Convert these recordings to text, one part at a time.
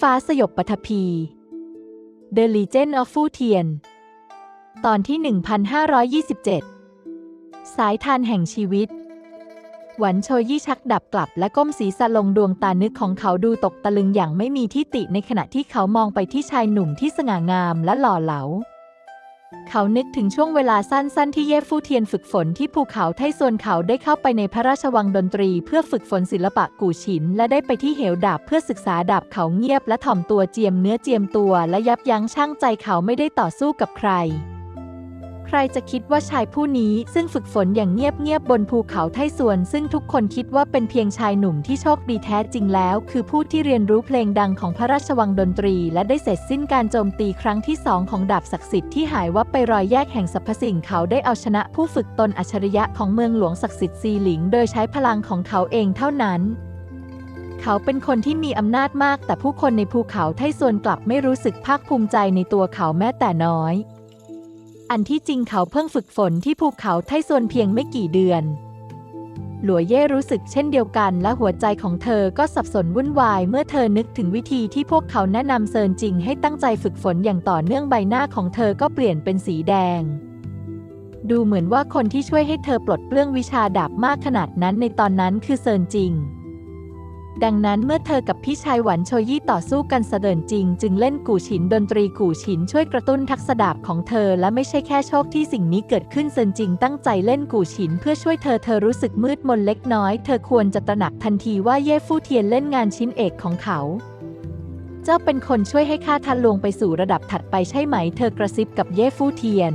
ฟ้าสยบปฐพี The Legend of Fu Tian ตอนที่ 1527 สายทานแห่งชีวิต หวันโชยี่ชักดับกลับและก้มศีรษะลงดวงตานึกของเขาดูตกตะลึงอย่างไม่มีที่ติในขณะที่เขามองไปที่ชายหนุ่มที่สง่างามและหล่อเหลา เขานึกถึงช่วงเวลาสั้นๆ ที่เย่ฟู่เทียนฝึกฝนที่ภูเขาไทซวนเขาได้เข้าไปในพระราชวังดนตรี เพื่อฝึกฝนศิลปะกู่ฉิน และได้ไปที่เหวดาบเพื่อศึกษาดาบเขาเงียบและถ่อมตัวเจียมเนื้อเจียมตัว และยับยั้งชั่งใจเขาไม่ได้ต่อสู้กับใคร ใครจะคิดว่าชายผู้นี้ซึ่งฝึกฝนอย่างเงียบๆบนภูเขาไทซวน ซึ่งทุกคนคิดว่าเป็นเพียงชายหนุ่มที่โชคดีแท้จริงแล้ว คือผู้ที่เรียนรู้เพลงดังของพระราชวังดนตรี และได้เสร็จสิ้นการโจมตีครั้งที่สองของดาบศักดิ์สิทธิ์ที่หายวับไปรอยแยกแห่งสรรพสิ่งเขาได้เอาชนะผู้ฝึกตนอัจฉริยะของเมืองหลวงศักดิ์สิทธิ์ซีหลิง โดยใช้พลังของเขาเองเท่านั้นเขาเป็นคนที่มีอำนาจมาก แต่ผู้คนในภูเขาไทซวนกลับไม่รู้สึกภาคภูมิใจในตัวเขาแม้แต่น้อย อันที่จริงเขาเพิ่งฝึกฝนที่ภูเขาไทซวนเพียงไม่กี่เดือน หลัวเย่รู้สึกเช่นเดียวกันและหัวใจของเธอก็สับสนวุ่นวายเมื่อเธอนึกถึงวิธีที่พวกเขาแนะนำเซินจริงให้ตั้งใจฝึกฝนอย่างต่อเนื่องใบหน้าของเธอก็เปลี่ยนเป็นสีแดง ดูเหมือนว่าคนที่ช่วยให้เธอปลดเปลื้องวิชาดาบมากขนาดนั้นในตอนนั้นคือเซินจริง ดังนั้นเมื่อเธอกับพี่ชายหวันโชยี่ต่อสู้กันเสดินจริง จึงเล่นกู่ฉินดนตรีกู่ฉินช่วยกระตุ้นทักษะดาบของเธอ และไม่ใช่แค่โชคที่สิ่งนี้เกิดขึ้นเซินจริงตั้งใจเล่นกู่ฉิน เพื่อช่วยเธอเธอรู้สึกมืดมนเล็กน้อย เธอควรจะตระหนักทันทีว่าเย่ฟู่เทียนเล่นงานชิ้นเอกของเขาเจ้าเป็นคนช่วยให้ข้าทันลวงไปสู่ระดับถัดไปใช่ไหม เธอกระซิบกับเย่ฟู่เทียน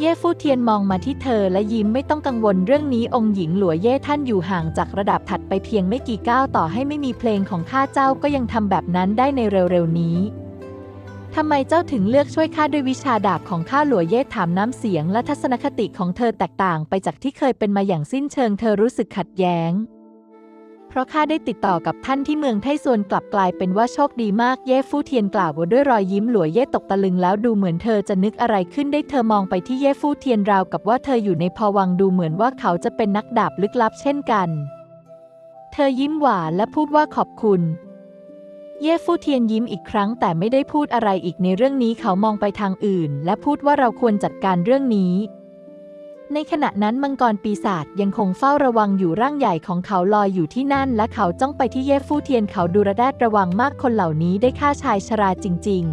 เย่ฟู่เทียนมองมาที่เธอและยิ้มไม่ต้องกังวลเรื่องนี้องค์หญิงหลัวเย่ท่านอยู่ห่างจากระดับถัดไปเพียงไม่กี่ก้าวต่อให้ไม่มีเพลงของข้าเจ้าก็ยังทำแบบนั้นได้ในเร็วๆนี้ทำไมเจ้าถึงเลือกช่วยข้าด้วยวิชาดาบของข้าหลัวเย่ถามน้ำเสียงและทัศนคติของเธอแตกต่างไปจากที่เคยเป็นมาอย่างสิ้นเชิงเธอรู้สึกขัดแย้ง ราะข้าได้ติดต่อกับท่านที่เมืองไทซวนกลับกลายเป็นว่าโชคดีมากเย่ฟู่เทียนกล่าวด้วยรอยยิ้มหลัวเย่ตกตะลึงแล้วดูเหมือนเธอจะนึกอะไรขึ้นได้เธอมองไปที่เย่ฟู่เทียนราวกับว่าเธออยู่ในภวังดูเหมือนว่าเขาจะเป็นนักดาบลึกลับเช่นกัน เธอยิ้มหวานและพูดว่าขอบคุณเย่ฟู่เทียนยิ้มอีกครั้งแต่ไม่ได้พูดอะไรอีกในเรื่องนี้เขามองไปทางอื่น และพูดว่าเราควรจัดการเรื่องนี้ ในขณะนั้นมังกรปีศาจยังคงเฝ้าระวังอยู่ร่างใหญ่ของเขาลอยอยู่ที่นั่น และเขาจ้องไปที่เย่ฟู่เทียนเขาดูระแดดระวังมากคนเหล่านี้ได้ฆ่าชายชราจริง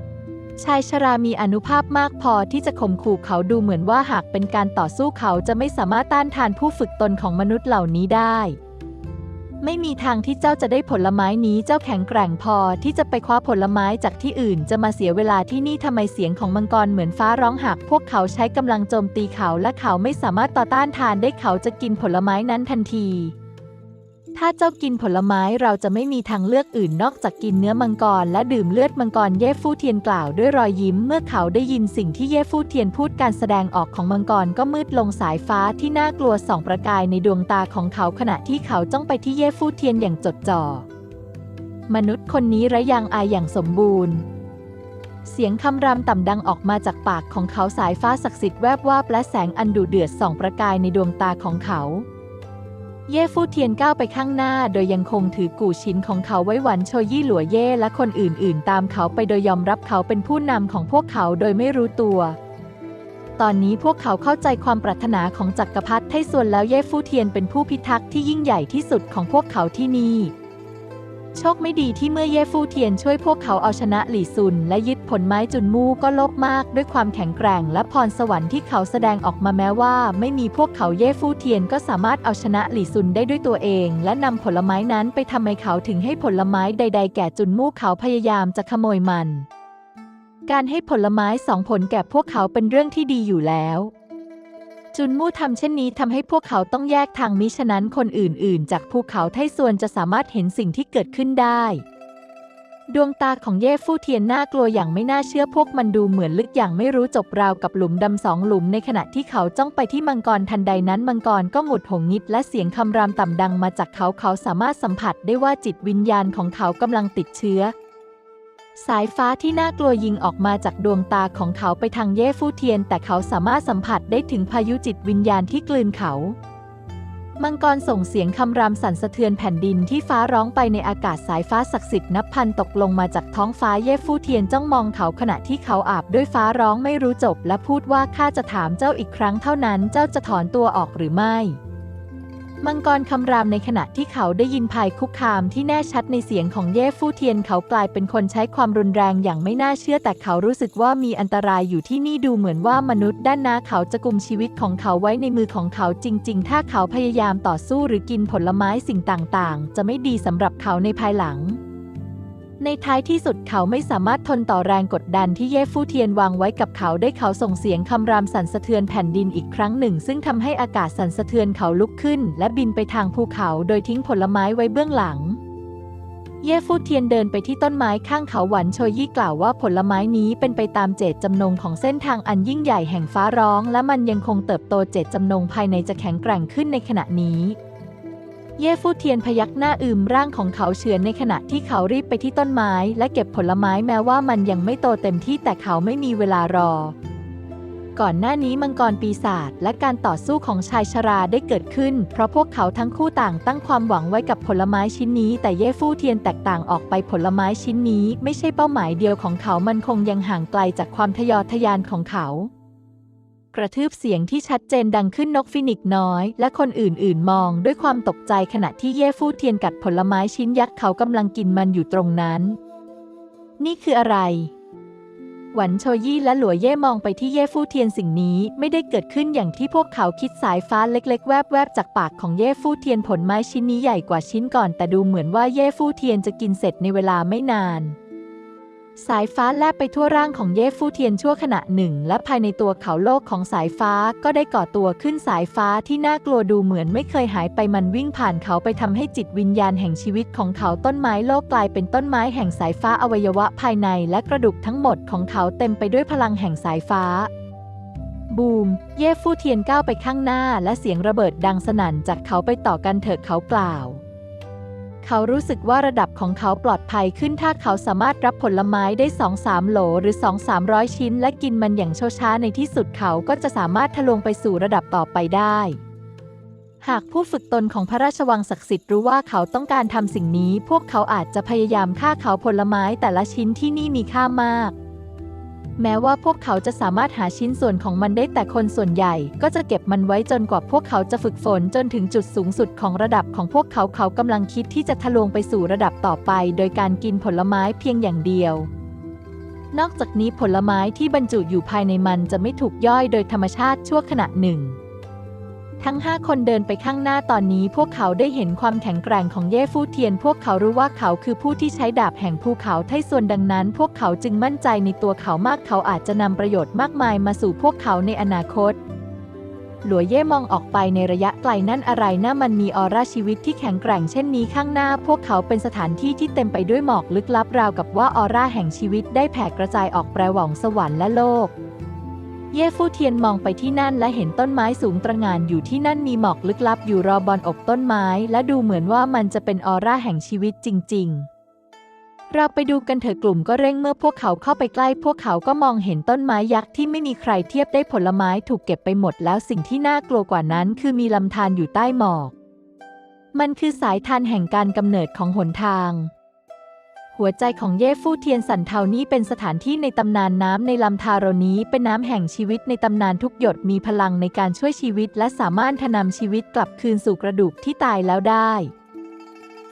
ๆ ชายชรามีอนุภาพมากพอที่จะข่มขู่เขาดูเหมือนว่าหากเป็นการต่อสู้เขาจะไม่สามารถต้านทานผู้ฝึกตนของมนุษย์เหล่านี้ได้ ไม่มีทางที่เจ้าจะได้ผลไม้นี้เจ้าแข็งแกร่งพอที่จะไปคว้าผลไม้จากที่อื่น จะมาเสียเวลาที่นี่ทำไมเสียงของมังกรเหมือนฟ้าร้องหัก พวกเขาใช้กำลังโจมตีเขาและเขาไม่สามารถต่อต้านทานได้เขาจะกินผลไม้นั้นทันที ถ้าเจ้ากินผลไม้เราจะไม่มีทางเลือกอื่นนอกจากกินเนื้อมังกร และดื่มเลือดมังกรเย่ฟู่เทียนกล่าวด้วยรอยยิ้ม เมื่อเขาได้ยินสิ่งที่เย่ฟู่เทียนพูดการแสดงออกของมังกรก็มืดลงสายฟ้าที่น่ากลัวส่องประกายในดวงตาของเขาขณะที่เขาจ้องไปที่เย่ฟู่เทียนอย่างจดจ่อมนุษย์คนนี้ไร้ยางอายอย่างสมบูรณ์ เสียงคำรามต่ำดังออกมาจากปากของเขาสายฟ้าศักดิ์สิทธิ์แวบวาบและแสงอันดุเดือดส่องประกายในดวงตาของเขา เย่ฟู่เทียนก้าวไปข้างหน้า โดยยังคงถือกู่ชินของเขาไว้หวันโชยี่หลัวเย่และคนอื่นๆ ตามเขาไปโดยยอมรับเขาเป็นผู้นำของพวกเขาโดยไม่รู้ตัว ตอนนี้พวกเขาเข้าใจความปรารถนาของจักรพรรดิไทส่วนแล้วเย่ฟู่เทียนเป็นผู้พิทักษ์ที่ยิ่งใหญ่ที่สุดของพวกเขาที่นี่ โชคไม่ดีที่เมื่อเย่ฟู่เทียนช่วยพวกเขาเอาชนะหลี่ซุน และยึดผลไม้จุนมู่ก็ลภมาก ด้วยความแข็งแกร่งและพรสวรรค์ที่เขาแสดงออกมาแม้ว่า ไม่มีพวกเขาเย่ฟู่เทียนก็สามารถเอาชนะหลี่ซุนได้ด้วยตัวเอง และนำผลไม้นั้นไปทำให้เขาถึงให้ผลไม้ใด ๆ แก่จุนมู่เขาพยายามจะขโมยมัน การให้ผลไม้สองผลแก่พวกเขาเป็นเรื่องที่ดีอยู่แล้ว จุนมู่ทำเช่นนี้ทำให้พวกเขาต้องแยกทางมิฉะนั้นคนอื่น ๆ จากภูเขาไทส่วนจะสามารถเห็นสิ่งที่เกิดขึ้นได้ ดวงตาของเย่ฟู่เทียนน่ากลัวอย่างไม่น่าเชื่อพวกมันดูเหมือนลึกอย่างไม่รู้จบราวกับหลุมดำสองหลุมในขณะที่เขาจ้องไปที่มังกรทันใดนั้นมังกรก็หงุดหงิดและเสียงคำรามต่ำดังมาจากเขาเขาสามารถสัมผัสได้ว่าจิตวิญญาณของเขากำลังติดเชื้อ สายฟ้าที่น่ากลัวยิงออกมาจากดวงตาของเขาไปทางเย่ฟู่เทียน แต่เขาสามารถสัมผัสได้ถึงพายุจิตวิญญาณที่กลืนเขา มังกรส่งเสียงคำรามสั่นสะเทือนแผ่นดินที่ฟ้าร้องไปในอากาศสายฟ้าศักดิ์สิทธิ์นับพันตกลงมาจากท้องฟ้าเย่ฟู่เทียนจ้องมองเขาขณะที่เขาอาบด้วยฟ้าร้องไม่รู้จบ และพูดว่าข้าจะถามเจ้าอีกครั้งเท่านั้นเจ้าจะถอนตัวออกหรือไม่ มังกรคำรามในขณะที่เขาได้ยินภัยคุกคามที่แน่ชัดในเสียงของเย่ฟู่เทียนเขากลายเป็นคนใช้ความรุนแรงอย่างไม่น่าเชื่อแต่เขารู้สึกว่ามีอันตรายอยู่ที่นี่ดูเหมือนว่ามนุษย์ด้านหน้าเขาจะกุมชีวิตของเขาไว้ในมือของเขาจริง ๆ ถ้าเขาพยายามต่อสู้หรือกินผลไม้สิ่งต่างๆ จะไม่ดีสำหรับเขาในภายหลัง ในท้ายที่สุดเขาไม่สามารถทนต่อแรงกดดันที่เย่ฟู่เทียนวางไว้กับเขาได้เขาส่งเสียงคำรามสั่นสะเทือนแผ่นดินอีกครั้งหนึ่ง ซึ่งทำให้อากาศสั่นสะเทือนเขาลุกขึ้น และบินไปทางภูเขาโดยทิ้งผลไม้ไว้เบื้องหลัง เย่ฟู่เทียนเดินไปที่ต้นไม้ข้างเขาหวันโชยี่กล่าวว่าผลไม้นี้เป็นไปตามเจตจำนงของเส้นทางอันยิ่งใหญ่แห่งฟ้าร้อง และมันยังคงเติบโตเจตจำนงภายในจะแข็งแกร่งขึ้นในขณะนี้ เย่ฟู่เทียนพยักหน้าอืมร่างของเขาเฉือนในขณะที่เขารีบไปที่ต้นไม้ และเก็บผลไม้แม้ว่ามันยังไม่โตเต็มที่แต่เขาไม่มีเวลารอ ก่อนหน้านี้มังกรปีศาจและการต่อสู้ของชายชราได้เกิดขึ้น เพราะพวกเขาทั้งคู่ต่างตั้งความหวังไว้กับผลไม้ชิ้นนี้ แต่เย่ฟู่เทียนแตกต่างออกไปผลไม้ชิ้นนี้ ไม่ใช่เป้าหมายเดียวของเขามันคงยังห่างไกลจากความทะยอทะยานของเขา กระทืบเสียงที่ชัดเจนดังขึ้นนกฟินิกน้อย และคนอื่นๆ มองด้วยความตกใจขณะที่เย่ฟู่เทียนกัดผลไม้ชิ้นยักษ์เขากำลังกินมันอยู่ตรงนั้น นี่คืออะไร หวันโชยี่และหลัวเย่มองไปที่เย่ฟู่เทียนสิ่งนี้ไม่ได้เกิดขึ้นอย่างที่พวกเขาคิดสายฟ้าเล็ก ๆ แวบๆจากปากของเย่ฟู่เทียนผลไม้ชิ้นนี้ใหญ่กว่าชิ้นก่อน แต่ดูเหมือนว่าเย่ฟู่เทียนจะกินเสร็จในเวลาไม่นาน สายฟ้าแลบไปทั่วร่างของเย่ฟู่เทียนชั่วขณะหนึ่ง และภายในตัวเขาโลกของสายฟ้าก็ได้ก่อตัวขึ้นสายฟ้าที่น่ากลัวดูเหมือนไม่เคยหายไปมันวิ่งผ่านเขาไปทำให้จิตวิญญาณแห่งชีวิตของเขาต้นไม้โลกกลายเป็นต้นไม้แห่งสายฟ้าอวัยวะภายในและกระดูกทั้งหมดของเขาเต็มไปด้วยพลังแห่งสายฟ้าบูม เย่ฟู่เทียนก้าวไปข้างหน้า และเสียงระเบิดดังสนั่นจากเขาไปต่อกันเถิดเขากล่าว เขารู้สึกว่าระดับของเขาปลอดภัยขึ้นถ้าเขาสามารถรับผลไม้ได้ 2-3 โหลหรือ 2-300 ชิ้น และกินมันอย่างช้าๆในที่สุดเขาก็จะสามารถทะลวงไปสู่ระดับต่อไปได้ หากผู้ฝึกตนของพระราชวังศักดิ์สิทธิ์รู้ว่าเขาต้องการทำสิ่งนี้ พวกเขาอาจจะพยายามฆ่าเขาผลไม้แต่ละชิ้นที่นี่มีค่ามาก แม้ว่าพวกเขาจะสามารถหาชิ้นส่วนของมันได้แต่คนส่วนใหญ่ ก็จะเก็บมันไว้จนกว่าพวกเขาจะฝึกฝนจนถึงจุดสูงสุดของระดับของพวกเขาเขากำลังคิดที่จะทะลวงไปสู่ระดับต่อไป โดยการกินผลไม้เพียงอย่างเดียว นอกจากนี้ผลไม้ที่บรรจุอยู่ภายในมันจะไม่ถูกย่อยโดยธรรมชาติชั่วขณะหนึ่ง ทั้งห้าคนเดินไปข้างหน้าตอนนี้พวกเขาได้เห็นความแข็งแกร่งของเย่ฟู่เทียน พวกเขารู้ว่าเขาคือผู้ที่ใช้ดาบแห่งภูเขาไทส่วนดังนั้น พวกเขาจึงมั่นใจในตัวเขามากเขาอาจจะนำประโยชน์มากมายมาสู่พวกเขาในอนาคต หลัวเย่มองออกไปในระยะไกลนั่นอะไรนะมันมีออร่าชีวิตที่แข็งแกร่งเช่นนี้ข้างหน้า พวกเขาเป็นสถานที่ที่เต็มไปด้วยหมอกลึกลับราวกับว่าออร่าแห่งชีวิตได้แผ่กระจายออกแปรหว่องสวรรค์และโลก เย่ฟู่เทียนมองไปที่นั่นและเห็นต้นไม้สูงตระหง่านอยู่ที่นั่นมีหมอกลึกลับอยู่รอบอนอกต้นไม้ และดูเหมือนว่ามันจะเป็นออร่าแห่งชีวิตจริง ๆ เราไปดูกันเถอะกลุ่มก็เร่งเมื่อพวกเขาเข้าไปใกล้พวกเขาก็มองเห็นต้นไม้ยักษ์ที่ไม่มีใครเทียบได้ผลไม้ถูกเก็บไปหมดแล้วสิ่งที่น่ากลัวกว่านั้น คือมีลำธารอยู่ใต้หมอก มันคือสายทานแห่งการกำเนิดของหนทาง หัวใจของเย่ฟู่เทียนสันเทานี้เป็นสถานที่ในตำนานน้ำในลำธารนี้เป็นน้ำแห่งชีวิตในตำนานทุกหยดมีพลังในการช่วยชีวิต และสามารถทนำชีวิตกลับคืนสู่กระดูกที่ตายแล้วได้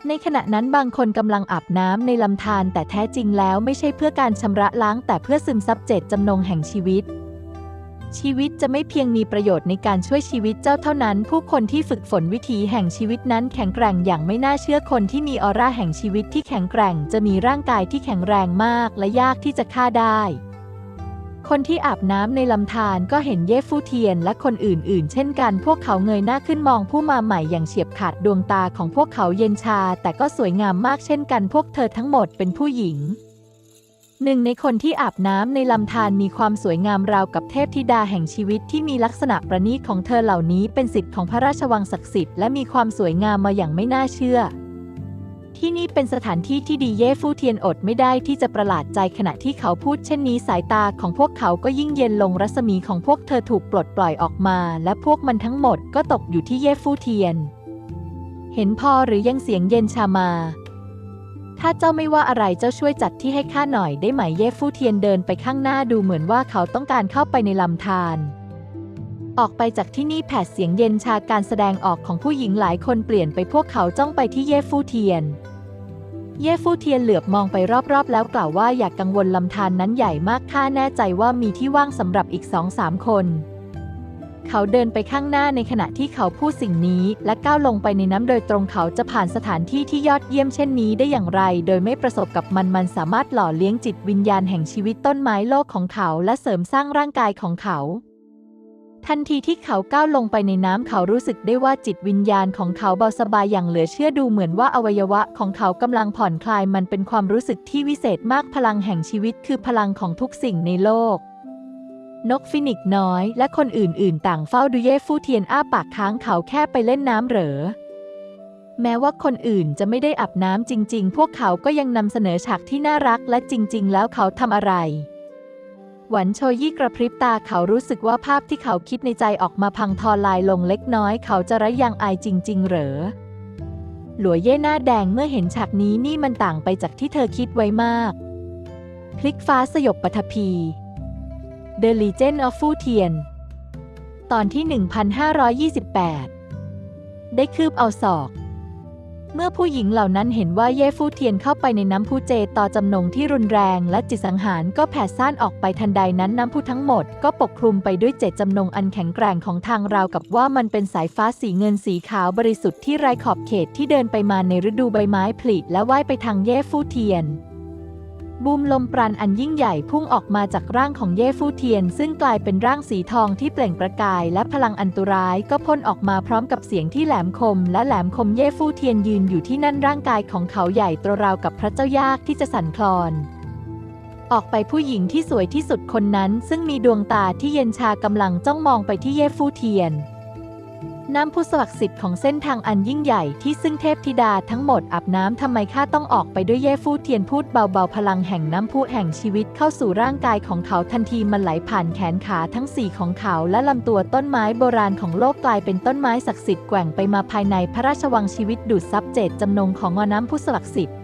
ในขณะนั้นบางคนกำลังอาบน้ำในลำธารแต่แท้จริงแล้วไม่ใช่เพื่อการชำระล้างแต่เพื่อซึมซับเจตจำนงแห่งชีวิต ชีวิตจะไม่เพียงมีประโยชน์ในการช่วยชีวิตเจ้าเท่านั้น ผู้คนที่ฝึกฝนวิถีแห่งชีวิตนั้นแข็งแกร่งอย่างไม่น่าเชื่อคนที่มีออร่าแห่งชีวิตที่แข็งแกร่ง จะมีร่างกายที่แข็งแรงมาก และยากที่จะฆ่าได้ คนที่อาบน้ำในลำธารก็เห็นเย่ฟู่เทียนและคนอื่น ๆ เช่นกัน พวกเขาเงยหน้าขึ้นมองผู้มาใหม่อย่างเฉียบขาดดวงตาของพวกเขาเย็นชา แต่ก็สวยงามมากเช่นกัน พวกเธอทั้งหมดเป็นผู้หญิง หนึ่งในคนที่อาบน้ำในลำธารมีความสวยงามราวกับเทพธิดาแห่งชีวิตที่มีลักษณะประณีตของเธอเหล่านี้เป็นสิทธิ์ของพระราชวังศักดิ์สิทธิ์และมีความสวยงามมาอย่างไม่น่าเชื่อ ที่นี่เป็นสถานที่ที่ดีเย่ฟู่เทียนอดไม่ได้ที่จะประหลาดใจขณะที่เขาพูดเช่นนี้สายตาของพวกเขาก็ยิ่งเย็นลงรัศมีของพวกเธอถูกปลดปล่อยออกมา และพวกมันทั้งหมดก็ตกอยู่ที่เย่ฟู่เทียน เห็นพอหรือยังเสียงเย็นชามา ถ้าเจ้าไม่ว่าอะไรเจ้าช่วยจัดที่ให้ข้าหน่อยได้ไหมเย่ฟู่เทียนเดินไปข้างหน้าดูเหมือนว่าเขาต้องการเข้าไปในลำธารออกไปจากที่นี่แผดเสียงเย็นชาการแสดงออกของผู้หญิงหลายคนเปลี่ยนไปพวกเขาจ้องไปที่เย่ฟู่เทียน เย่ฟู่เทียนเหลือบมองไปรอบๆ แล้วกล่าวว่าอย่ากกังวลลำธารนนั้นใหญ่มากข้าแน่ใจว่ามีที่ว่างสำหรับอีกสองสามคน เขาเดินไปข้างหน้าในขณะที่เขาพูดสิ่งนี้ และก้าวลงไปในน้ำโดยตรงเขาจะผ่านสถานที่ที่ยอดเยี่ยมเช่นนี้ได้อย่างไร โดยไม่ประสบกับมันมันสามารถหล่อเลี้ยงจิตวิญญาณแห่งชีวิตต้นไม้โลกของเขา และเสริมสร้างร่างกายของเขาทันทีที่เขาก้าวลงไปในน้ำเขารู้สึกได้ว่าจิตวิญญาณของเขาเบาสบายอย่างเหลือเชื่อดูเหมือนว่าอวัยวะของเขากำลังผ่อนคลายมันเป็นความรู้สึกที่วิเศษมากพลังแห่งชีวิตคือพลังของทุกสิ่งในโลก นกฟินิกซ์น้อยและคนอื่นๆ ต่างเฝ้าดูเย่ฟู่เทียนอ้าปากค้างเขาแค่ไปเล่นน้ำเหรอ แม้ว่าคนอื่นจะไม่ได้อาบน้ำจริง ๆ พวกเขาก็ยังนำเสนอฉากที่น่ารักและจริง ๆ แล้วเขาทำอะไร หวันโชยี่กระพริบตาเขารู้สึกว่าภาพที่เขาคิดในใจออกมาพังทอลายลงเล็กน้อย เขาจะระยังอายจริง ๆ เหรอ หลัวเย่หน้าแดงเมื่อเห็นฉากนี้นี่มันต่างไปจากที่เธอคิดไว้มาก พลิกฟ้าสยบปฐพี The Legend of Fu Tian ตอนที่ 1528 ได้คืบเอาศอก เมื่อผู้หญิงเหล่านั้นเห็นว่าเย่ฟู่เทียนเข้าไปในน้ำพุเจต่อจำนงที่รุนแรงและจิตสังหารก็แผ่ซ่านออกไปทันใดนั้นน้ำพุทั้งหมดก็ปกคลุมไปด้วยเจตจำนงอันแข็งแกร่งของทางราวกับว่ามันเป็นสายฟ้าสีเงินสีขาวบริสุทธิ์ที่ไร้ขอบเขตที่เดินไปมาในฤดูใบไม้ผลิและว่ายไปทางเย่ฟู่เทียน บูมลมปราณอันยิ่งใหญ่พุ่งออกมาจากร่างของเย่ฟู่เทียน ซึ่งกลายเป็นร่างสีทองที่เปล่งประกาย และพลังอันตรายก็พ่นออกมาพร้อมกับเสียงที่แหลมคม และแหลมคมเย่ฟู่เทียนยืนอยู่ที่นั่นร่างกายของเขาใหญ่ตัวราวกับพระเจ้ายากที่จะสั่นคลอน ออกไปผู้หญิงที่สวยที่สุดคนนั้น ซึ่งมีดวงตาที่เย็นชากำลังจ้องมองไปที่เย่ฟู่เทียน น้ำพุสวักดิ์สิทธิ์ของเส้นทางอันยิ่งใหญ่ที่ซึ่งเทพธิดาทั้งหมดอาบน้ำทำไมข้าต้องออกไปด้วยเย่ฟู่เทียนพูดเบาๆ พลังแห่งน้ำพุแห่งชีวิตเข้าสู่ร่างกายของเขาทันทีมันไหลผ่านแขนขาทั้งสี่ของเขาและลำตัวต้นไม้โบราณของโลกกลายเป็นต้นไม้ศักดิ์สิทธิ์แกว่งไปมาภายในพระราชวังชีวิตดูดซับเจตจำนงของอน้ำพุสวักดิ์สิทธิ์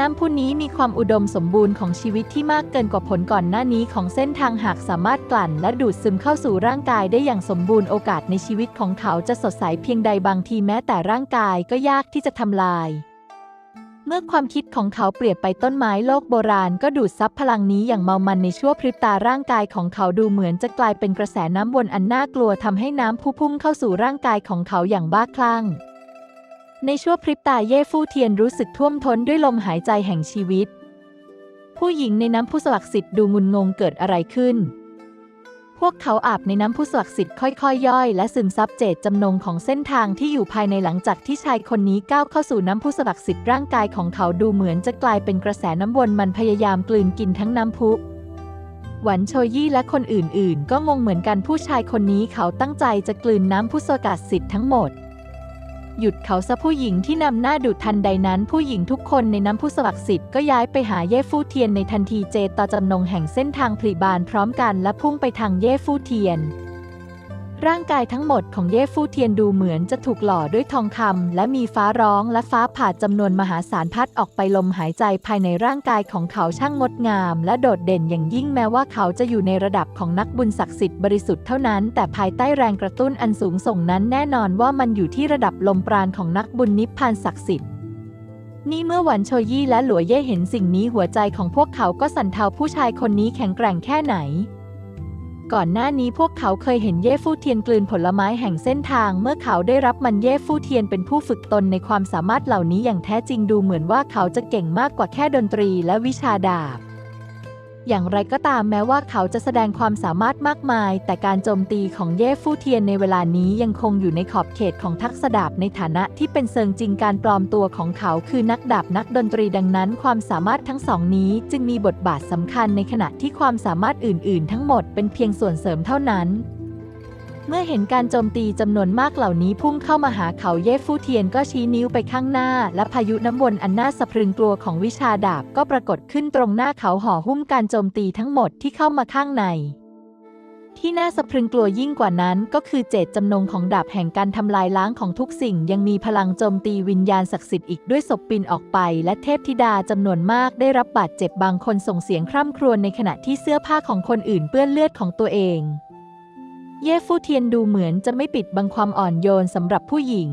น้ำพุนี้มีความอุดมสมบูรณ์ของชีวิตที่มากเกินกว่าผลก่อนหน้านี้ของเส้นทางหากสามารถกลั่นและดูดซึมเข้าสู่ร่างกายได้อย่างสมบูรณ์โอกาสในชีวิตของเขาจะสดใสเพียงใดบางทีแม้แต่ร่างกายก็ยากที่จะทำลาย เมื่อความคิดของเขาเปรียบไปต้นไม้โลกโบราณก็ดูดซับพลังนี้อย่างเมามันในชั่วพริบตาร่างกายของเขาดูเหมือนจะกลายเป็นกระแสน้ำวนอันน่ากลัวทำให้น้ำพุพุ่งเข้าสู่ร่างกายของเขาอย่างบ้าคลั่ง ในชั่วพริบตาเย่ฟู่เทียนรู้สึกท่วมท้นด้วยลมหายใจแห่งชีวิต ผู้หญิงในน้ำพุสวักสิทธิ์ดูงุนงงเกิดอะไรขึ้น พวกเขาอาบในน้ำพุสวักสิทธิ์ค่อยๆย่อย และซึมซับเจตจำนงของเส้นทางที่อยู่ภายในหลังจากที่ชายคนนี้ก้าวเข้าสู่น้ำพุสวักสิทธิ์ร่างกายของเขาดูเหมือนจะกลายเป็นกระแสน้ำวนมันพยายามกลืนกินทั้งน้ำพุหวันโชยี่และคนอื่นๆ ก็งงเหมือนกันผู้ชายคนนี้เขาตั้งใจจะกลืนน้ำพุสวักดิ์สิทธิ์ทั้งหมด หยุดเขาซะผู้หญิงที่นำหน้าดุดทันใดนั้น ผู้หญิงทุกคนในน้ำผู้สวักสิทธิ์ก็ย้ายไปหาเย่ฟู่เทียนในทันทีเจต่อจำนงแห่งเส้นทางผลิบานพร้อมกันและพุ่งไปทางเย่ฟู่เทียน ร่างกายทั้งหมดของเย่ฟู่เทียนดูเหมือนจะถูกหล่อด้วยทองคำและมีฟ้าร้องและฟ้าผ่าจำนวนมหาศาลพัดออกไปลมหายใจภายในร่างกายของเขาช่างงดงาม และโดดเด่นอย่างยิ่งแม้ว่าเขาจะอยู่ในระดับของนักบุญศักดิ์สิทธิ์บริสุทธิ์เท่านั้น แต่ภายใต้แรงกระตุ้นอันสูงส่งนั้นแน่นอนว่ามันอยู่ที่ระดับลมปราณของนักบุญนิพพานศักดิ์สิทธิ์นี่เมื่อหวันโชยี่และหลัวเย่เห็นสิ่งนี้หัวใจของพวกเขาก็สั่นเทาผู้ชายคนนี้แข็งแกร่งแค่ไหน ก่อนหน้านี้พวกเขาเคยเห็นเย่ฟู่เทียนกลืนผลไม้แห่งเส้นทาง เมื่อเขาได้รับมันเย่ฟู่เทียนเป็นผู้ฝึกตนในความสามารถเหล่านี้อย่างแท้จริงดูเหมือนว่าเขาจะเก่งมากกว่าแค่ดนตรีและวิชาดาบ อย่างไรก็ตามแม้ว่าเขาจะแสดงความสามารถมากมาย แต่การโจมตีของเย่ฟู่เทียนในเวลานี้ยังคงอยู่ในขอบเขตของทักษะดาบในฐานะที่เป็นเซิงจริงการปลอมตัวของเขาคือนักดาบนักดนตรีดังนั้น ความสามารถทั้งสองนี้จึงมีบทบาทสำคัญในขณะที่ความสามารถอื่น ๆ ทั้งหมดเป็นเพียงส่วนเสริมเท่านั้น เมื่อเห็นการโจมตีจำนวนมากเหล่านี้พุ่งเข้ามาหาเขาเย่ฟู่เทียนก็ชี้นิ้วไปข้างหน้า และพายุน้ำวนอันน่าสะพรึงกลัวของวิชาดาบก็ปรากฏขึ้นตรงหน้าเขาห่อหุ้มการโจมตีทั้งหมดที่เข้ามาข้างใน ที่น่าสะพรึงกลัวยิ่งกว่านั้นก็คือเจตจำนงของดาบแห่งการทำลายล้างของทุกสิ่ง ยังมีพลังโจมตีวิญญาณศักดิ์สิทธิ์อีกด้วยศพปินออกไป และเทพธิดาจำนวนมากได้รับบาดเจ็บบางคนส่งเสียงคร่ำครวญในขณะที่เสื้อผ้าของคนอื่นเปื้อนเลือดของตัวเอง เย่ฟู่เทียนดูเหมือนจะไม่ปิดบังความอ่อนโยนสำหรับผู้หญิง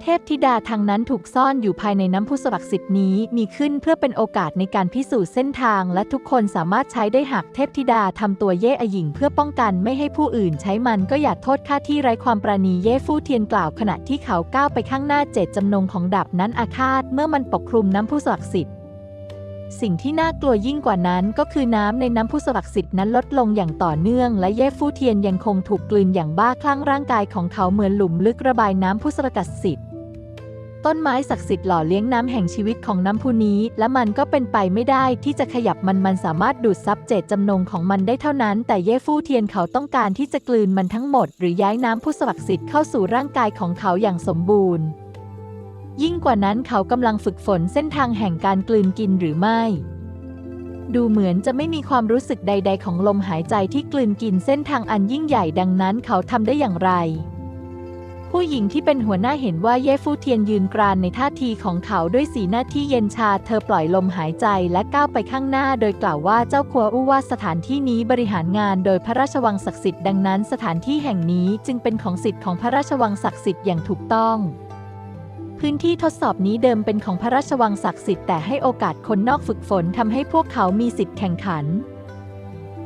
เทพธิดาทางนั้นถูกซ่อนอยู่ภายในน้ำพุศักสิทธิ์นี้มีขึ้นเพื่อเป็นโอกาสในการพิสูจน์เส้นทาง และทุกคนสามารถใช้ได้หากเทพธิดาทำตัวเย่อหญิง เพื่อป้องกันไม่ให้ผู้อื่นใช้มันก็อย่าโทษค่าที่ไร้ความประณีเย่ฟู่เทียนกล่าวขณะที่เขาก้าวไปข้างหน้าเจตจำนงของดาบนั้นอาฆาตเมื่อมันปกคลุมน้ำพุศักสิทธิ์ สิ่งที่น่ากลัวยิ่งกว่านั้นก็คือน้ำในน้ำพุศักดิ์สิทธิ์นั้นลดลงอย่างต่อเนื่อง และเย่ฟู่เทียนยังคงถูกกลืนอย่างบ้าคลั่งร่างกายของเขาเหมือนหลุมลึกระบายน้ำพุศักดิ์สิทธิ์ต้นไม้ศักดิ์สิทธิ์หล่อเลี้ยงน้ำแห่งชีวิตของน้ำพุนี้ และมันก็เป็นไปไม่ได้ที่จะขยับมันมันสามารถดูดซับเจตจำนงของมันได้เท่านั้น แต่เย่ฟู่เทียนเขาต้องการที่จะกลืนมันทั้งหมด หรือย้ายน้ำพุศักดิ์สิทธิ์เข้าสู่ร่างกายของเขาอย่างสมบูรณ์ ยิ่งกว่านั้นเขากำลังฝึกฝนเส้นทางแห่งการกลืนกินหรือไม่ ดูเหมือนจะไม่มีความรู้สึกใด ๆ ของลมหายใจที่กลืนกินเส้นทางอันยิ่งใหญ่ดังนั้นเขาทำได้อย่างไร ผู้หญิงที่เป็นหัวหน้าเห็นว่าเย่ฟู่เทียนยืนกรานในท่าทีของเขาด้วยสีหน้าที่เย็นชา เธอปล่อยลมหายใจและก้าวไปข้างหน้า โดยกล่าวว่าเจ้าครัวอู้ว่าสถานที่นี้บริหารงานโดยพระราชวังศักดิ์สิทธิ์ดังนั้นสถานที่แห่งนี้จึงเป็นของสิทธิ์ของพระราชวังศักดิ์สิทธิ์อย่างถูกต้อง พื้นที่ทดสอบนี้เดิมเป็นของพระราชวังศักดิ์สิทธิ์แต่ให้โอกาสคนนอกฝึกฝนทำให้พวกเขามีสิทธิ์แข่งขัน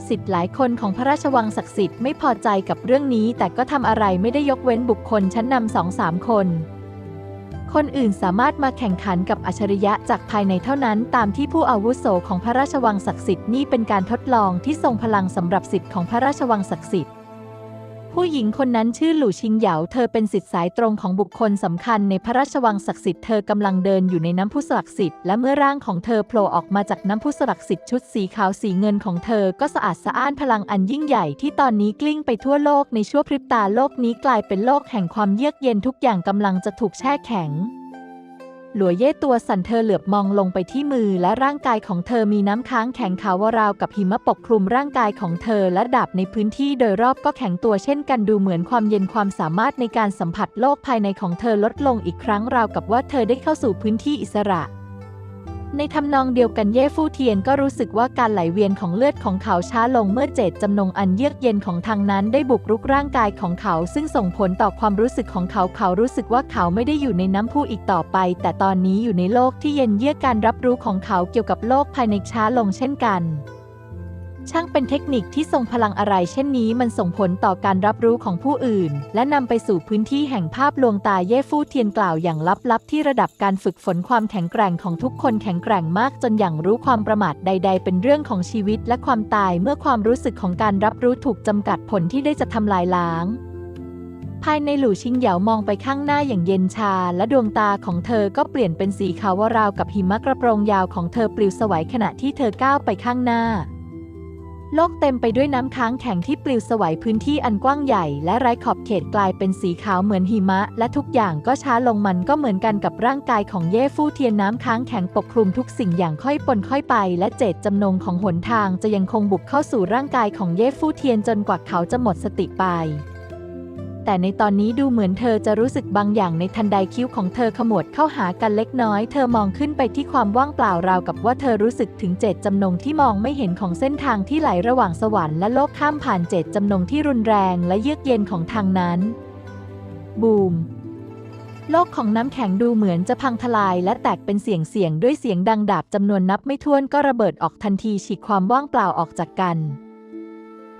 สิทธิ์หลายคนของพระราชวังศักดิ์สิทธิ์ไม่พอใจกับเรื่องนี้ แต่ก็ทำอะไรไม่ได้ยกเว้นบุคคลชั้นนำสองสามคน คนอื่นสามารถมาแข่งขันกับอัจฉริยะจากภายในเท่านั้น ตามที่ผู้อาวุโสของพระราชวังศักดิ์สิทธิ์นี่เป็นการทดลองที่ทรงพลังสำหรับสิทธิ์ของพระราชวังศักดิ์สิทธิ์ ผู้หญิงคนนั้นชื่อหลู่ชิงเหยา เธอเป็นสิทธิ์สายตรงของบุคคลสำคัญในพระราชวังศักดิ์สิทธิ์ เธอกำลังเดินอยู่ในน้ำพุศักดิ์สิทธิ์ และเมื่อร่างของเธอโผล่ออกมาจากน้ำพุศักดิ์สิทธิ์ชุดสีขาวสีเงินของเธอ ก็สะอาดสะอ้านพลังอันยิ่งใหญ่ที่ตอนนี้กลิ้งไปทั่วโลกในชั่วพริบตาโลกนี้กลายเป็นโลกแห่งความเยือกเย็นทุกอย่างกำลังจะถูกแช่แข็ง หลัวเย่ตัวสั่นเธอเหลือบมองลงไปที่มือและร่างกายของเธอมีน้ำค้างแข็งขาวราวกับหิมะปกคลุมร่างกายของเธอและดาบในพื้นที่โดยรอบก็แข็งตัวเช่นกันดูเหมือนความเย็นความสามารถในการสัมผัสโลกภายในของเธอลดลงอีกครั้งราวกับว่าเธอได้เข้าสู่พื้นที่อิสระ ในทำนองเดียวกันเย่ฟู่เทียนก็รู้สึกว่าการไหลเวียนของเลือดของเขาช้าลงเมื่อเจตจำนงอันเยือกเย็นของทางนั้นได้บุกรุกร่างกายของเขา ซึ่งส่งผลต่อความรู้สึกของเขาเขารู้สึกว่าเขาไม่ได้อยู่ในน้ำพุอีกต่อไป แต่ตอนนี้อยู่ในโลกที่เย็นเยือกการรับรู้ของเขาเกี่ยวกับโลกภายในช้าลงเช่นกัน ช่างเป็นเทคนิคที่ทรงพลังอะไรเช่นนี้มันส่งผลต่อการรับรู้ของผู้อื่น และนำไปสู่พื้นที่แห่งภาพลวงตาเย่ฟู่เทียนกล่าวอย่างลับๆ ที่ระดับการฝึกฝนความแข็งแกร่งของทุกคนแข็งแกร่งมากจนอย่างรู้ความประมาทใด ๆ เป็นเรื่องของชีวิตและความตายเมื่อความรู้สึกของการรับรู้ถูกจำกัดผลที่ได้จะทำลายล้างภายในหลู่ชิงเหยามองไปข้างหน้าอย่างเย็นชา และดวงตาของเธอก็เปลี่ยนเป็นสีขาวราวกับหิมะกระโปรงยาวของเธอปลิวสวัยขณะที่เธอก้าวไปข้างหน้า โลกเต็มไปด้วยน้ำค้างแข็งที่ปลิวสวัยพื้นที่อันกว้างใหญ่ และไร้ขอบเขตกลายเป็นสีขาวเหมือนหิมะ และทุกอย่างก็ช้าลงมันก็เหมือนกันกับร่างกายของเย่ฟู่เทียนน้ำค้างแข็งปกคลุมทุกสิ่งอย่างค่อยปนค่อยไป และเจตจำนงของหนทางจะยังคงบุกเข้าสู่ร่างกายของเย่ฟู่เทียนจนกว่าเขาจะหมดสติไป แต่ในตอนนี้ดูเหมือนเธอจะรู้สึกบางอย่างในทันใดคิ้วของเธอขมวดเข้าหากันเล็กน้อย เธอมองขึ้นไปที่ความว่างเปล่าราวกับว่าเธอรู้สึกถึงเจตจำนงที่มองไม่เห็นของเส้นทางที่ไหลระหว่างสวรรค์และโลกข้ามผ่านเจตจำนงที่รุนแรงและเยือกเย็นของทางนั้น บูมโลกของน้ำแข็งดูเหมือนจะพังทลายและแตกเป็นเสียงเสียงด้วยเสียงดังดาบจำนวนนับไม่ถ้วนก็ระเบิดออกทันทีฉีกความว่างเปล่าออกจากกัน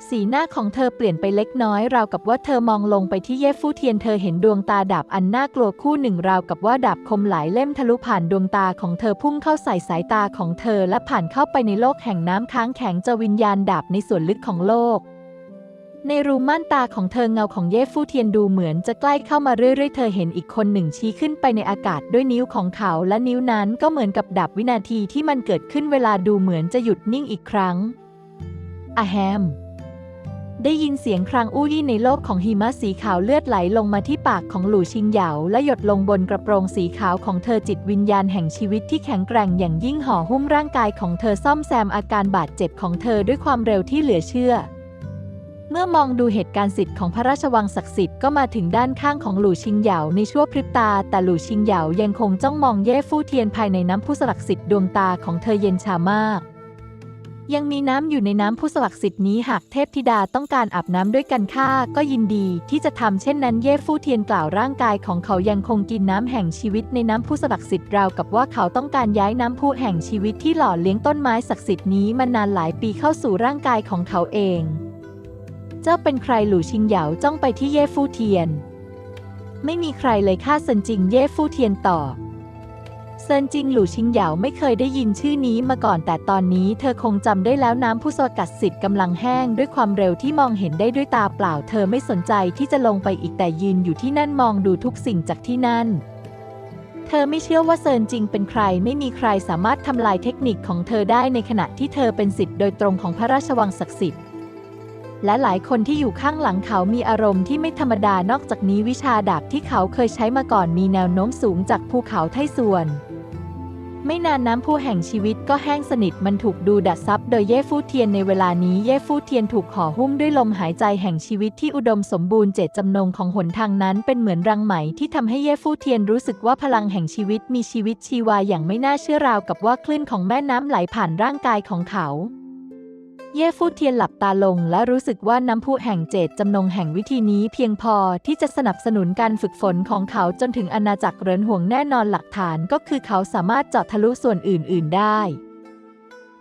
สีหน้าของเธอเปลี่ยนไปเล็กน้อยราวกับว่าเธอมองลงไปที่เย่ฟู่เทียนเธอเห็นดวงตาดาบอันน่ากลัวคู่หนึ่งราวกับว่าดาบคมหลายเล่มทะลุผ่านดวงตาของเธอพุ่งเข้าใส่สายตาของเธอและผ่านเข้าไปในโลกแห่งน้ำค้างแข็งจะวิญญาณดาบในส่วนลึกของโลก ในรูม่านตาของเธอเงาของเย่ฟู่เทียนดูเหมือนจะใกล้เข้ามาเรื่อยๆ เธอเห็นอีกคนหนึ่งชี้ขึ้นไปในอากาศด้วยนิ้วของเขาและนิ้วนั้นก็เหมือนกับดับวินาทีที่มันเกิดขึ้นเวลาดูเหมือนจะหยุดนิ่งอีกครั้งอะแฮม ได้ยินเสียงครางอู้ยี่ในโลกของหิมะสีขาวเลือดไหลลงมาที่ปากของหลู่ชิงเหยาและหยดลงบนกระโปรงสีขาวของเธอจิตวิญญาณแห่งชีวิตที่แข็งแกร่งอย่างยิ่งห่อหุ้มร่างกายของเธอซ่อมแซมอาการบาดเจ็บของเธอด้วยความเร็วที่เหลือเชื่อ เมื่อมองดูเหตุการณ์สิทธิ์ของพระราชวังศักดิ์สิทธิ์ก็มาถึงด้านข้างของหลู่ชิงเหยาในชั่วพริบตา แต่หลู่ชิงเหยายังคงจ้องมองเย่ฟู่เทียนภายในน้ำพุสลักดิ์สิทธิ์ดวงตาของเธอเย็นชามาก ยังมีน้ำอยู่ในน้ำพุสลักสิทธิ์นี้หากเทพธิดาต้องการอาบน้ำด้วยกันข้าก็ยินดีที่จะทำเช่นนั้นเย่ฟู่เทียนกล่าวร่างกายของเขายังคงกินน้ำแห่งชีวิตในน้ำพุสลักสิทธิ์ราวกับว่าเขาต้องการย้ายน้ำพุแห่งชีวิตที่หล่อเลี้ยงต้นไม้ศักดิ์สิทธิ์นี้มานานหลายปีเข้าสู่ร่างกายของเขาเอง เจ้าเป็นใครหลู่ชิงเหยาจ้องไปที่เย่ฟู่เทียน ไม่มีใครเลยค่าเซินจิงเย่ฟู่เทียนตอบ เซินจิงหลู่ชิงเหยาไม่เคยได้ยินชื่อนี้มาก่อนแต่ตอนนี้เธอคงจำได้แล้วน้ำผู้สกัดสิทธิ์กำลังแห้งด้วยความเร็วที่มองเห็นได้ด้วยตาเปล่า เธอไม่สนใจที่จะลงไปอีกแต่ยืนอยู่ที่นั่นมองดูทุกสิ่งจากที่นั่น เธอไม่เชื่อว่าเซินจิงเป็นใครไม่มีใครสามารถทำลายเทคนิคของเธอได้ในขณะที่เธอเป็นสิทธิ์โดยตรงของพระราชวังศักดิ์สิทธิ์ และหลายคนที่อยู่ข้างหลังเขามีอารมณ์ที่ไม่ธรรมดานอกจากนี้วิชาดาบที่เขาเคยใช้มาก่อนมีแนวโน้มสูงจากภูเขาไทส่วน ไม่นานน้ำพุแห่งชีวิตก็แห้งสนิทมันถูกดูดัดซับโดยเย่ฟู่เทียนในเวลานี้เย่ฟู่เทียนถูกห่อหุ้มด้วยลมหายใจแห่งชีวิตที่อุดมสมบูรณ์เจตจำนงของหนทางนั้นเป็นเหมือนรังไหมที่ทำให้เย่ฟู่เทียนรู้สึกว่าพลังแห่งชีวิตมีชีวิตชีวาอย่างไม่น่าเชื่อราวกับว่าคลื่นของแม่น้ำไหลผ่านร่างกายของเขา เย่ฟู่เทียนหลับตาลงและรู้สึกว่าน้ำพุแห่งเจตจำนงแห่งวิธีนี้เพียงพอที่จะสนับสนุนการฝึกฝนของเขาจนถึงอาณาจักรเรินห่วงแน่นอนหลักฐานก็คือเขาสามารถเจาะทะลุส่วนอื่น ๆ ได้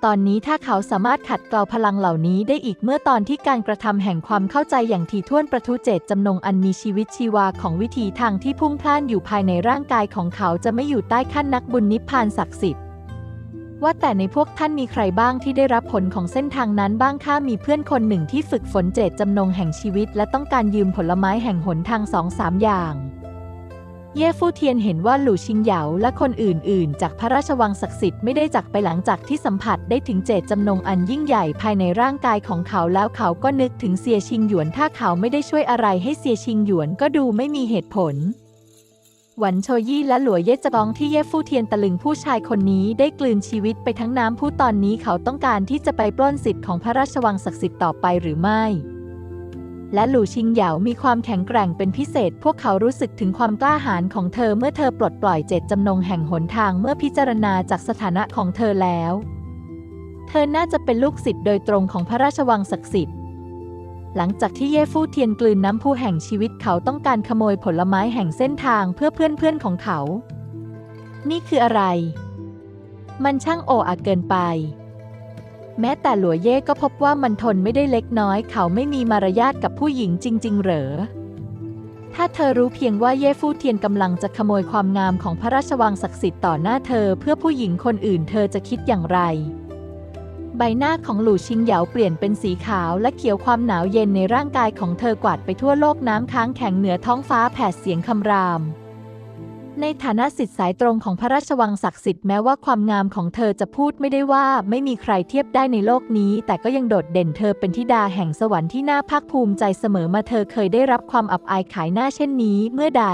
ตอนนี้ถ้าเขาสามารถขัดเกลาพลังเหล่านี้ได้อีกเมื่อตอนที่การกระทำแห่งความเข้าใจอย่างถี่ถ้วนประทุเจตจำนงอันมีชีวิตชีวาของวิถีทางที่พุ่งพล่านอยู่ภายในร่างกายของเขาจะไม่อยู่ใต้ขั้นนักบุญนิพพานศักดิ์สิทธิ ว่าแต่ในพวกท่านมีใครบ้างที่ได้รับผลของเส้นทางนั้นบ้างข้ามีเพื่อนคนหนึ่งที่ฝึกฝนเจตจำนงแห่งชีวิต และต้องการยืมผลไม้แห่งหนทางสองสามอย่าง เย่ฟู่เทียนเห็นว่าหลู่ชิงเหยาและคนอื่น ๆ จากพระราชวังศักดิ์สิทธิ์ไม่ได้จากไปหลังจากที่สัมผัสได้ถึงเจตจำนงอันยิ่งใหญ่ภายในร่างกายของเขาแล้วเขาก็นึกถึงเสียชิงหยวนถ้าเขาไม่ได้ช่วยอะไรให้เสียชิงหยวนก็ดูไม่มีเหตุผล หวันโชยี่และหลัวเย่จะบองที่เย่ฟู่เทียนตะลึงผู้ชายคนนี้ได้กลืนชีวิตไปทั้งน้ำผู้ตอนนี้เขาต้องการที่จะไปปล้นสิทธิ์ของพระราชวังศักดิ์สิทธิ์ต่อไปหรือไม่ และหลู่ชิงเหยามีความแข็งแกร่งเป็นพิเศษ พวกเขารู้สึกถึงความกล้าหาญของเธอเมื่อเธอปลดปล่อยเจตจำนงแห่งหนทางเมื่อพิจารณาจากสถานะของเธอแล้ว เธอน่าจะเป็นลูกศิษย์โดยตรงของพระราชวังศักดิ์สิทธิ์ หลังจากที่เย่ฟู่เทียนกลืนน้ำพุแห่งชีวิตเขาต้องการขโมยผลไม้แห่งเส้นทางเพื่อเพื่อนๆของเขา นี่คืออะไร มันช่างโออาเกินไป แม้แต่หลัวเย่ก็พบว่ามันทนไม่ได้เล็กน้อย เขาไม่มีมารยาทกับผู้หญิงจริง ๆ เหรอ ถ้าเธอรู้เพียงว่าเย่ฟู่เทียนกำลังจะขโมยความงามของพระราชวังศักดิ์สิทธิ์ต่อหน้าเธอเพื่อผู้หญิงคนอื่นเธอจะคิดอย่างไร ใบหน้าของหลู่ชิงเหยาเปลี่ยนเป็นสีขาวและเขียวความหนาวเย็นในร่างกายของเธอกวาดไปทั่วโลกน้ำค้างแข็งเหนือท้องฟ้าแผดเสียงคำราม ในฐานะสิทธิสายตรงของพระราชวังศักดิ์สิทธิ์แม้ว่าความงามของเธอจะพูดไม่ได้ว่าไม่มีใครเทียบได้ในโลกนี้ แต่ก็ยังโดดเด่นเธอเป็นธิดาแห่งสวรรค์ที่น่าภาคภูมิใจเสมอมาเธอเคยได้รับความอับอายขายหน้าเช่นนี้เมื่อใด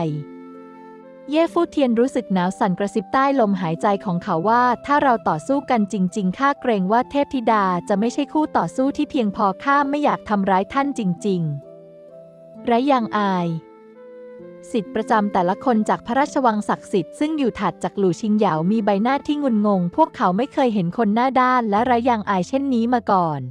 เย่ฟู่เทียนรู้สึกหนาวสั่นกระซิบใต้ลมหายใจของเขาว่า ถ้าเราต่อสู้กันจริง ๆ ข้าเกรงว่าเทพธิดาจะไม่ใช่คู่ต่อสู้ที่เพียงพอข้าไม่อยากทำร้ายท่านจริง ๆ ไรยังอาย สิทธิ์ประจำแต่ละคนจากพระราชวังศักดิ์สิทธิ์ซึ่งอยู่ถัดจากหลู่ชิงเหยามีใบหน้าที่งุนงง พวกเขาไม่เคยเห็นคนหน้าด้านและไรยังอายเช่นนี้มาก่อน